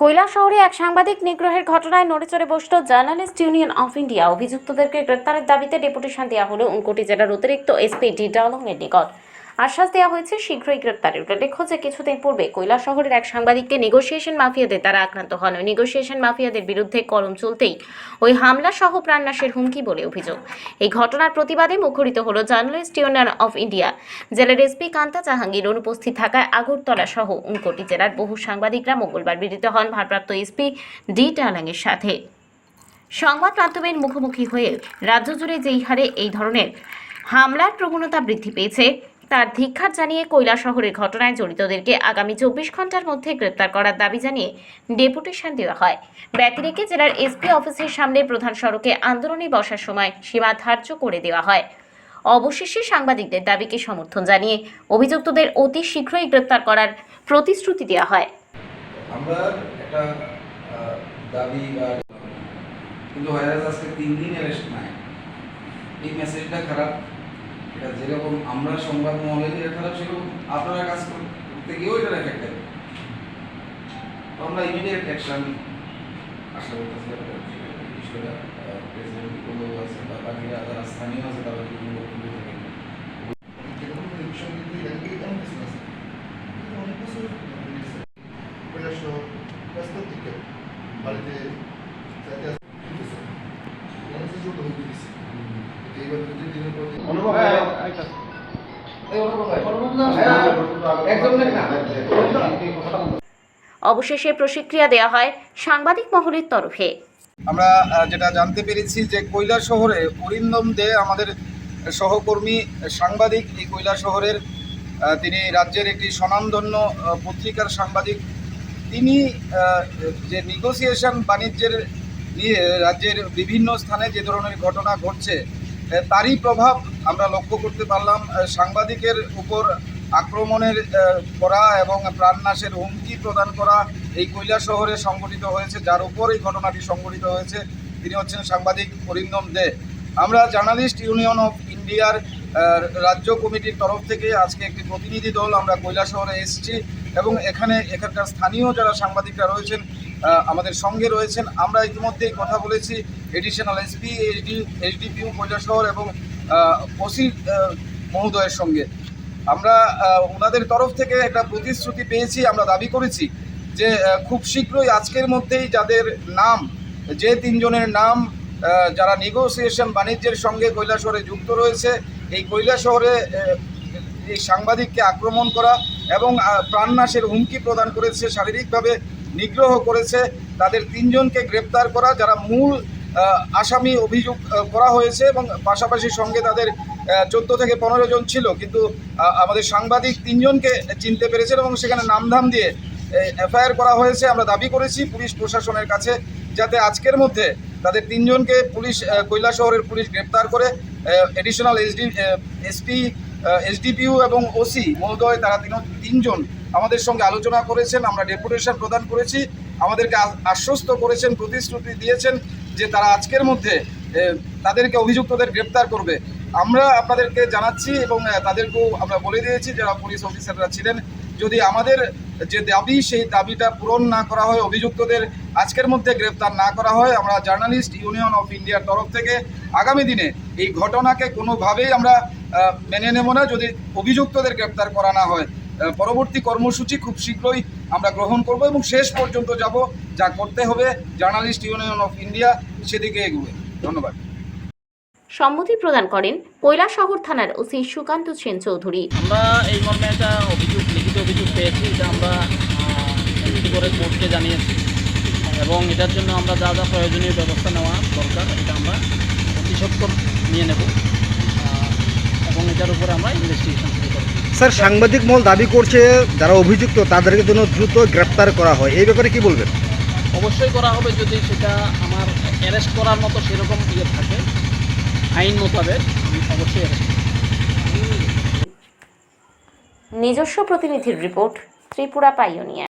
কৈলা শহরে এক সাংবাদিক নিগ্রহের ঘটনায় নড়েচড়ে বসল জার্নালিস্ট ইউনিয়ন অফ ইন্ডিয়া। অভিযুক্তদেরকে গ্রেপ্তারের দাবিতে ডেপুটেশন দেওয়া হলো উনকোটি জেলার অতিরিক্ত এসপি ডি ডালং এর নিকট। আশ্বাস দেওয়া হয়েছে, শীঘ্রই গ্রেপ্তারের। উল্লেখ্য যে কিছুদিন পূর্বে কৈলা শহরের এক সাংবাদিককে নেগোসিয়েশন মাফিয়াদের দ্বারা আক্রান্ত হন। ওই নেগোসিয়েশন মাফিয়াদের বিরুদ্ধে কলম চলতেই ওই হামলা সহ প্রাণনাশের হুমকি বলে অভিযোগ। এই ঘটনার প্রতিবাদে মুখরিত হলো জার্নালিস্ট ইউনিয়ন অফ ইন্ডিয়া। জেলার এসপি কান্তা জাহাঙ্গীর অনুপস্থিত থাকায় আগরতলা সহ উনকোটি জেলার বহু সাংবাদিকরা মঙ্গলবার মিলিত হন ভারপ্রাপ্ত এসপি ডি টালাংয়ের সাথে। সংবাদ মাধ্যমের মুখোমুখি হয়ে রাজ্য জুড়ে যেই হারে এই ধরনের হামলার প্রবণতা বৃদ্ধি পেয়েছে তার ধিক্ষার জানিয়ে কৈলা শহরের ঘটনায় জড়িতদেরকে আগামী চব্বিশ ঘণ্টার মধ্যে গ্রেপ্তার করার দাবি জানিয়ে ডেপুটেশন দেওয়া হয়। ব্যতিরেকে জেলার এসপি অফিসের সামনে প্রধান সড়কে আন্দোলনে বসার সময় সীমা ধার্য করে দেওয়া হয়। অবশেষে সাংবাদিকদের দাবিকে সমর্থন জানিয়ে অভিযুক্তদের অতি শীঘ্রই গ্রেপ্তার করার প্রতিশ্রুতি দেওয়া হয়। আমরা একটা দাবি কিন্তু আজকে তিন দিন নাই। এই মেসেজটা খারাপ। এটা যেরকম আমরা সংবাদ মহলে এটা খারাপ সেরকম আপনারা কাজ করতে গিয়েও এটার এফেক্ট তো আমরা ইমিডিয়েট অ্যাকশন আশা করতেছি বিষয়টা প্রেসিডেন্ট কোনো আছে বা বাকিরা যারা স্থানীয় আছে তারা বিভিন্ন বক্তব্য থাকেন বাড়িতে যাতে আসতেছে অবশেষে প্রতিক্রিয়া দেওয়া হয় সাংবাদিক মহলের তরফে। আমরা যেটা জানতে পেরেছি যে কৈলা শহরে অরিন্দম দে আমাদের সহকর্মী, সাংবাদিক, এই কৈলা শহরের তিনি রাজ্যের একটি স্বনামধন্য পত্রিকার সাংবাদিক। তিনি যে নেগোসিয়েশন বাণিজ্যের নিয়ে রাজ্যের বিভিন্ন স্থানে যে ধরনের ঘটনা ঘটছে তারই প্রভাব আমরা লক্ষ্য করতে পারলাম সাংবাদিকের উপর আক্রমণের করা এবং প্রাণনাশের হুমকি প্রদান করা এই কৈলা শহরে সংঘটিত হয়েছে, যার উপর এই ঘটনাটি সংঘটিত হয়েছে। তিনি হচ্ছেন সাংবাদিক অরিন্দম দে। আমরা জার্নালিস্ট ইউনিয়ন অফ ইন্ডিয়ার রাজ্য কমিটির তরফ থেকে আজকে একটি প্রতিনিধি দল আমরা কৈলা শহরে এসেছি এবং এখানে এখানকার স্থানীয় যারা সাংবাদিকরা রয়েছেন আমাদের সঙ্গে রয়েছেন। আমরা ইতিমধ্যেই কথা বলেছি এডিশনাল এসপি এইচডি এইচডিপিউ শহর এবং ওসি মহোদয়ের সঙ্গে। আমরা ওনাদের তরফ থেকে একটা প্রতিশ্রুতি পেয়েছি, আমরা দাবি করেছি যে খুব শীঘ্রই আজকের মধ্যেই যাদের নাম, যে তিনজনের নাম যারা নেগোসিয়েশন বাণিজ্যের সঙ্গে কৈলাসহরে যুক্ত রয়েছে, এই কৈলাসহরে এই সাংবাদিককে আক্রমণ করা এবং প্রাণনাশের হুমকি প্রদান করেছে, শারীরিকভাবে নিগ্রহ করেছে, তাদের তিনজনকে গ্রেপ্তার করা, যারা মূল আসামি অভিযোগ করা হয়েছে এবং পাশাপাশি সঙ্গে তাদের চোদ্দ থেকে পনেরো জন ছিল। কিন্তু আমাদের সাংবাদিক তিনজনকে চিনতে পেরেছেন এবং সেখানে নামধাম দিয়ে এফআইআর করা হয়েছে। আমরা দাবি করেছি পুলিশ প্রশাসনের কাছে যাতে আজকের মধ্যে তাদের তিনজনকে পুলিশ কৈলা শহরের পুলিশ গ্রেপ্তার করে এডিশনাল এসডি এসপি এসডিপিউ এবং ওসি মহোদয়, তারা তিন, তিনজন আমাদের সঙ্গে আলোচনা করেছেন। আমরা ডেপুটেশন প্রদান করেছি। আমাদেরকে আশ্বস্ত করেছেন, প্রতিশ্রুতি দিয়েছেন। যে তারা আজকের মধ্যে তাদেরকে অভিযুক্তদের গ্রেপ্তার করবে। আমরা আপনাদেরকে জানাচ্ছি এবং তাদেরকেও আমরা বলে দিয়েছি যারা পুলিশ অফিসাররা ছিলেন, যদি আমাদের যে দাবি, সেই দাবিটা পূরণ না করা হয়, অভিযুক্তদের আজকের মধ্যে গ্রেপ্তার না করা হয়, আমরা জার্নালিস্ট ইউনিয়ন অফ ইন্ডিয়ার তরফ থেকে আগামী দিনে এই ঘটনাকে কোনোভাবেই আমরা মেনে নেব না, যদি অভিযুক্তদের গ্রেপ্তার করা না হয়। পরবর্তী কর্মসূচি খুব শীঘ্রই আমরা গ্রহণ করব এবং শেষ পর্যন্ত যাব যা করতে হবে জার্নালিস্ট ইউনিয়ন অফ ইন্ডিয়া সেদিকে এগোবে। ধন্যবাদ। সম্মতি প্রদান করেন কৈলাসহর থানার ওসি সুকান্ত সেন চৌধুরী। আমরা এই মর্মে একটা অভিযোগ লিখিত অভিযোগ পেয়েছি এটা আমরা করে কোর্টকে জানিয়েছি। এবং এটার জন্য আমরা যা যা প্রয়োজনীয় ব্যবস্থা নেওয়া দরকার এটা আমরা অতি সত্তর নিয়ে নেব। এবং এটার উপরে আমরা ইনভেস্টিগেশন শুরু করব। স্যার সাংবাদিক মহল দাবি করছে যারা অভিযুক্ত তাদেরকে জন্য দ্রুত গ্রেপ্তার করা হয়। এই ব্যাপারে কি বলবেন? অবশ্যই করা হবে যদি সেটা আমার অ্যারেস্ট করার মতো সেরকম ইয়ে থাকে আইন মোতাবেক আমি অবশ্যই অ্যারেস্ট নিজস্ব প্রতিনিধির রিপোর্ট ত্রিপুরা পাইওনিয়া